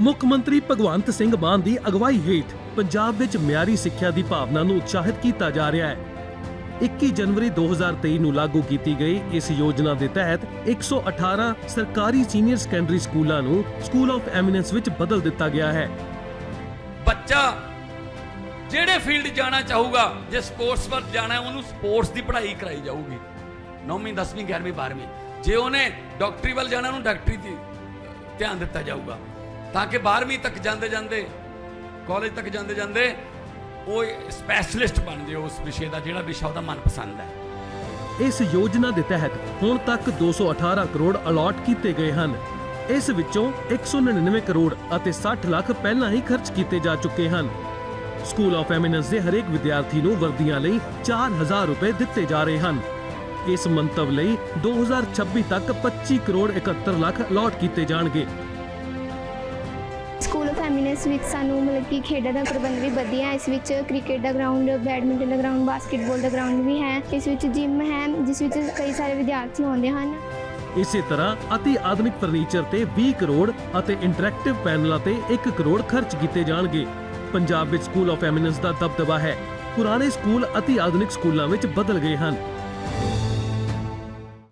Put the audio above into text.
ਮੁੱਖ ਮੰਤਰੀ ਭਗਵੰਤ ਸਿੰਘ ਮਾਨ ਦੀ ਅਗਵਾਈ ਹੇਠ ਪੰਜਾਬ ਵਿੱਚ ਮਿਆਰੀ ਸਿੱਖਿਆ ਦੀ ਭਾਵਨਾ ਨੂੰ ਉਤਸ਼ਾਹਿਤ ਕੀਤਾ ਜਾ ਰਿਹਾ ਹੈ। 21 ਜਨਵਰੀ 2023 ਨੂੰ ਲਾਗੂ ਕੀਤੀ ਗਈ ਇਸ ਯੋਜਨਾ ਦੇ ਤਹਿਤ 118 ਸਰਕਾਰੀ ਸੀਨੀਅਰ ਸੈਕੰਡਰੀ ਸਕੂਲਾਂ ਨੂੰ ਸਕੂਲ ਆਫ ਐਮੀਨੈਂਸ ਵਿੱਚ ਬਦਲ ਦਿੱਤਾ ਗਿਆ ਹੈ। ਬੱਚਾ ਜਿਹੜੇ ਫੀਲਡ ਜਾਣਾ ਚਾਹੂਗਾ, ਜੇ ਸਪੋਰਟਸ ਵੱਲ ਜਾਣਾ ਉਹਨੂੰ ਸਪੋਰਟਸ ਦੀ ਪੜ੍ਹਾਈ ਕਰਾਈ ਜਾਊਗੀ। 9ਵੀਂ 10ਵੀਂ 11ਵੀਂ 12ਵੀਂ ਜੇ ਉਹਨੇ ਡਾਕਟਰੀ ਵੱਲ ਜਾਣਾ, ਉਹਨੂੰ ਡਾਕਟਰੀ ਦੀ ਧਿਆਨ ਦਿੱਤਾ ਜਾਊਗਾ। ਤਾਂ ਕਿ 12ਵੀਂ ਤੱਕ ਜਾਂਦੇ ਜਾਂਦੇ ਕਾਲਜ ਤੱਕ ਜਾਂਦੇ ਜਾਂਦੇ ਉਹ ਸਪੈਸ਼ਲਿਸਟ ਬਣ ਜਾਏ ਉਸ ਵਿਸ਼ੇ ਦਾ, ਜਿਹੜਾ ਵਿਸ਼ਾ ਉਹਦਾ ਮਨਪਸੰਦ ਹੈ। ਇਸ ਯੋਜਨਾ ਦੇ ਤਹਿਤ ਹੁਣ ਤੱਕ 218 ਕਰੋੜ ਅਲਾਟ ਕੀਤੇ ਗਏ ਹਨ। ਇਸ ਵਿੱਚੋਂ 199 ਕਰੋੜ ਅਤੇ 60 ਲੱਖ ਪਹਿਲਾਂ ਹੀ ਖਰਚ ਕੀਤੇ ਜਾ ਚੁੱਕੇ ਹਨ। ਸਕੂਲ ਆਫ ਐਮੀਨੈਂਸ ਦੇ ਹਰੇਕ ਵਿਦਿਆਰਥੀ ਨੂੰ ਵਰਦੀਆਂ ਲਈ 4000 ਰੁਪਏ ਦਿੱਤੇ ਜਾ ਰਹੇ ਹਨ। ਇਸ ਮੰਤਵ ਲਈ 2026 ਤੱਕ 25 ਕਰੋੜ 71 ਲੱਖ ਅਲਾਟ ਕੀਤੇ ਜਾਣਗੇ। ਸਕੂਲ ਆਫ ਵਿੱਚ ਸਾਨੂੰ ਮਤਲਬ ਕਿ ਖੇਡਾਂ ਦਾ ਪ੍ਰਬੰਧ ਵੀ ਵਧੀਆ ਹੈ। ਇਸ ਵਿੱਚ ਕ੍ਰਿਕਟ ਦਾ ਗਰਾਊਂਡ ਬੈਡਮਿੰਟਨ ਦਾ ਗਰਾਊਂਡ ਬਾਸਕਟਬਾਲ ਦਾ ਗਰਾਊਂਡ ਵੀ ਹੈ। ਇਸ ਵਿੱਚ ਜਿਮ ਹੈ, ਜਿਸ ਵਿੱਚ ਕਈ ਸਾਰੇ ਵਿਦਿਆਰਥੀ ਆਉਂਦੇ ਹਨ। ਇਸੇ ਤਰ੍ਹਾਂ ਅਤੀ ਆਧੁਨਿਕ ਫਰਨੀਚਰ ਤੇ 20 ਕਰੋੜ ਅਤੇ ਇੰਟਰੈਕਟਿਵ ਪੈਨਲਾਂ ਤੇ 1 ਕਰੋੜ ਖਰਚ ਕੀਤੇ ਜਾਣਗੇ। ਪੰਜਾਬ ਵਿੱਚ ਸਕੂਲ ਆਫ ਐਮੀਨੈਂਸ ਦਾ ਦਬਦਬਾ ਹੈ। ਪੁਰਾਣੇ ਸਕੂਲ ਅਤੀ ਆਧੁਨਿਕ ਸਕੂਲਾਂ ਵਿੱਚ ਬਦਲ ਗਏ ਹਨ।